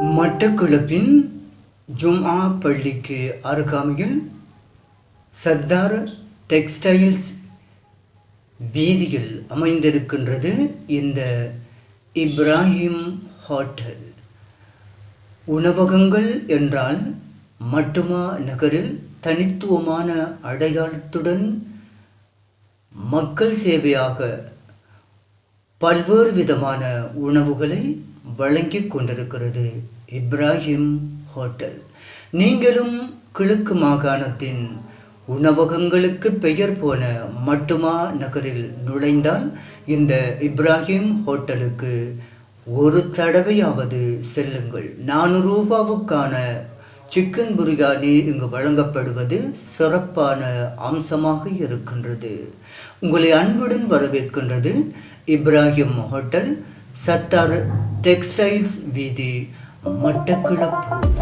மட்டக்குழப்பின் ஜும்ஆ பள்ளிக்கு அருகாமையில் சர்தார் டெக்ஸ்டைல்ஸ் வீதியில் அமைந்திருக்கின்றது இந்த இப்ராஹிம் ஹோட்டல். உணவகங்கள் என்றால் மட்டுமா நகரில் தனித்துவமான அடையாளத்துடன் மக்கள் சேவையாக பல்வேறு விதமான உணவுகளை வழங்கிக் கொண்டிருக்கிறது இப்ராஹிம் ஹோட்டல். நீங்களும் கிழக்கு மாகாணத்தின் உணவகங்களுக்கு பெயர் போன மட்டுமா நகரில் நுழைந்தால் இந்த இப்ராஹிம் ஹோட்டலுக்கு ஒரு தடவையாவது செல்லுங்கள். நானூறு ரூபாவுக்கான சிக்கன் பிரியாணி இங்கு வழங்கப்படுவது சிறப்பான அம்சமாக இருக்கின்றது. உங்களை அன்புடன் வரவேற்கின்றது இப்ராஹிம் ஹோட்டல் சத்தார் டெக்ஸ்டைல்ஸ் வீதி மட்டக்கிளப்பு.